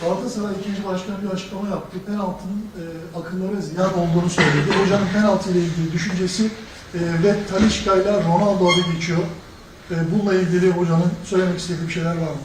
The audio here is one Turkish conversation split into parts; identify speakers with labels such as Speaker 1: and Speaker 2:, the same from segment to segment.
Speaker 1: Galatasaray ikinci başkanı bir açıklama yaptı. Penaltının e, akıllara ziyan olduğunu söyledi. Hocanın penaltı ile ilgili düşüncesi e, ve Talişka ile Ronaldo adı geçiyor. E, bununla ilgili hocanın söylemek istediği bir şeyler var mı?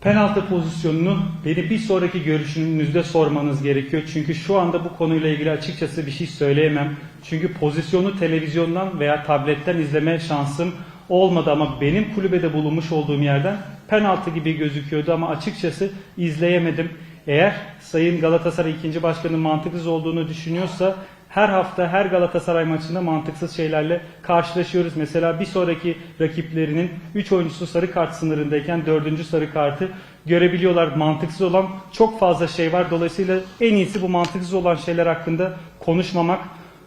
Speaker 2: Penaltı pozisyonunu beni bir sonraki görüşünüzde sormanız gerekiyor. Çünkü şu anda bu konuyla ilgili açıkçası bir şey söyleyemem. Çünkü pozisyonu televizyondan veya tabletten izleme şansım olmadı ama benim kulübede bulunmuş olduğum yerden penaltı gibi gözüküyordu ama açıkçası izleyemedim. Eğer Sayın Galatasaray ikinci başkanının mantıksız olduğunu düşünüyorsa her hafta her Galatasaray maçında mantıksız şeylerle karşılaşıyoruz. Mesela bir sonraki rakiplerinin 3 oyuncusu sarı kart sınırındayken 4. sarı kartı görebiliyorlar. Mantıksız olan çok fazla şey var. Dolayısıyla en iyisi bu mantıksız olan şeyler hakkında konuşmamak.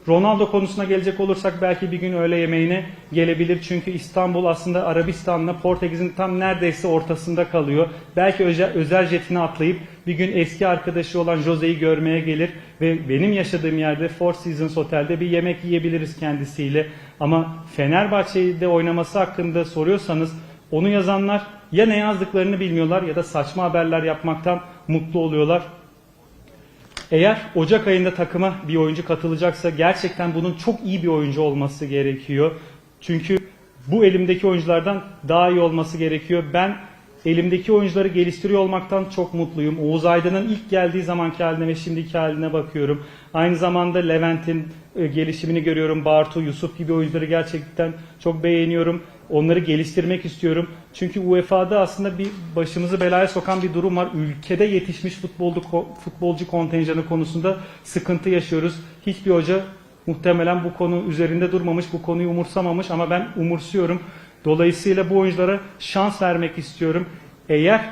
Speaker 2: Ronaldo konusuna gelecek olursak belki bir gün öğle yemeğine gelebilir. Çünkü İstanbul aslında Arabistan'la Portekiz'in tam neredeyse ortasında kalıyor. Belki özel, jetine atlayıp bir gün eski arkadaşı olan Jose'yi görmeye gelir ve benim yaşadığım yerde Four Seasons Otel'de bir yemek yiyebiliriz kendisiyle. Ama Fenerbahçe'de oynaması hakkında soruyorsanız onu yazanlar ya ne yazdıklarını bilmiyorlar ya da saçma haberler yapmaktan mutlu oluyorlar. Eğer Ocak ayında takıma bir oyuncu katılacaksa gerçekten bunun çok iyi bir oyuncu olması gerekiyor. Çünkü bu elimdeki oyunculardan daha iyi olması gerekiyor. Ben elimdeki oyuncuları geliştiriyor olmaktan çok mutluyum. Oğuz Aydın'ın ilk geldiği zamanki haline ve şimdiki haline bakıyorum. Aynı zamanda Levent'in e, gelişimini görüyorum. Bartu, Yusuf gibi oyuncuları gerçekten çok beğeniyorum. Onları geliştirmek istiyorum. Çünkü UEFA'da aslında bir başımızı belaya sokan bir durum var. Ülkede yetişmiş futbolcu, futbolcu kontenjanı konusunda sıkıntı yaşıyoruz. Hiçbir hoca muhtemelen bu konu üzerinde durmamış, bu konuyu umursamamış ama ben umursuyorum. Dolayısıyla bu oyunculara şans vermek istiyorum. Eğer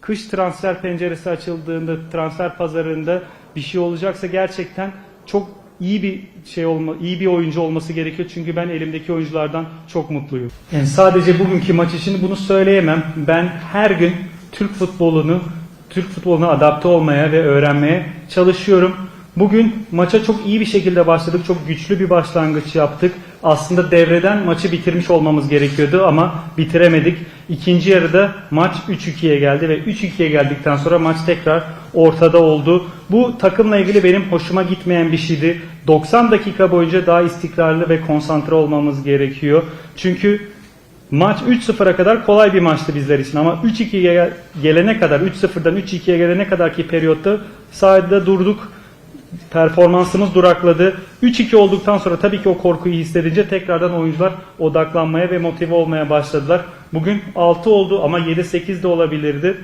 Speaker 2: kış transfer penceresi açıldığında, transfer pazarında bir şey olacaksa gerçekten çok iyi bir şey olma, iyi bir oyuncu olması gerekiyor. Çünkü ben elimdeki oyunculardan çok mutluyum. Yani sadece bugünkü maç için bunu söyleyemem. Ben her gün Türk futbolunu, Türk futboluna adapte olmaya ve öğrenmeye çalışıyorum. Bugün maça çok iyi bir şekilde başladık. Çok güçlü bir başlangıç yaptık. Aslında devreden maçı bitirmiş olmamız gerekiyordu ama bitiremedik. İkinci yarıda maç 3-2'ye geldi ve 3-2'ye geldikten sonra maç tekrar ortada oldu. Bu takımla ilgili benim hoşuma gitmeyen bir şeydi. 90 dakika boyunca daha istikrarlı ve konsantre olmamız gerekiyor. Çünkü Maç 3-0'a kadar kolay bir maçtı bizler için ama 3-2'ye gelene kadar 3-0'dan 3-2'ye gelene kadarki periyotta sahada durduk performansımız durakladı. 3-2 olduktan sonra tabii ki o korkuyu hissedince tekrardan oyuncular odaklanmaya ve motive olmaya başladılar. Bugün 6 oldu ama 7-8 de olabilirdi.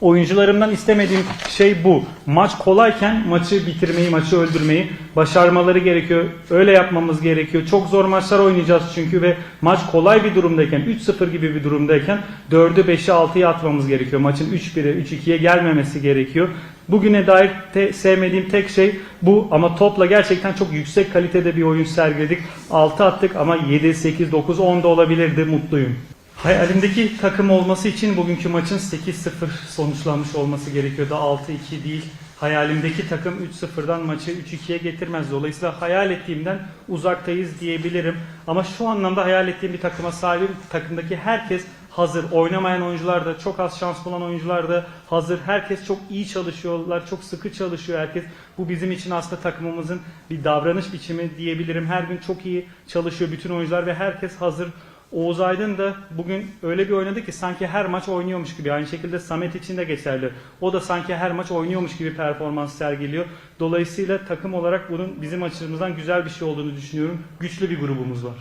Speaker 2: Oyuncularımdan istemediğim şey bu. Maç kolayken maçı bitirmeyi, maçı öldürmeyi başarmaları gerekiyor. Öyle yapmamız gerekiyor. Çok zor maçlar oynayacağız çünkü ve maç kolay bir durumdayken, 3-0 gibi bir durumdayken 4'ü 5'i 6'ya atmamız gerekiyor. Maçın 3-1'e, 3-2'ye gelmemesi gerekiyor. Bugüne dair te- sevmediğim tek şey bu ama topla gerçekten çok yüksek kalitede bir oyun sergiledik. 6 attık ama 7, 8, 9, 10 da olabilirdi. Mutluyum. Hayalimdeki takım olması için bugünkü maçın 8-0 sonuçlanmış olması gerekiyordu. 6-2 değil. Hayalimdeki takım 3-0'dan maçı 3-2'ye getirmez. Dolayısıyla hayal ettiğimden uzaktayız diyebilirim. Ama şu anlamda hayal ettiğim bir takıma sahibim. Takımdaki herkes hazır. Oynamayan oyuncular da, çok az şans bulan oyuncular da hazır. Herkes çok iyi çalışıyorlar, çok sıkı çalışıyor herkes. Bu bizim için aslında takımımızın bir davranış biçimi diyebilirim. Her gün çok iyi çalışıyor bütün oyuncular ve herkes hazır. Oğuz Aydın da bugün öyle bir oynadı ki sanki her maç oynuyormuş gibi. Aynı şekilde Samet için de geçerli. O da sanki her maç oynuyormuş gibi performans sergiliyor. Dolayısıyla takım olarak bunun bizim açımızdan güzel bir şey olduğunu düşünüyorum. Güçlü bir grubumuz var.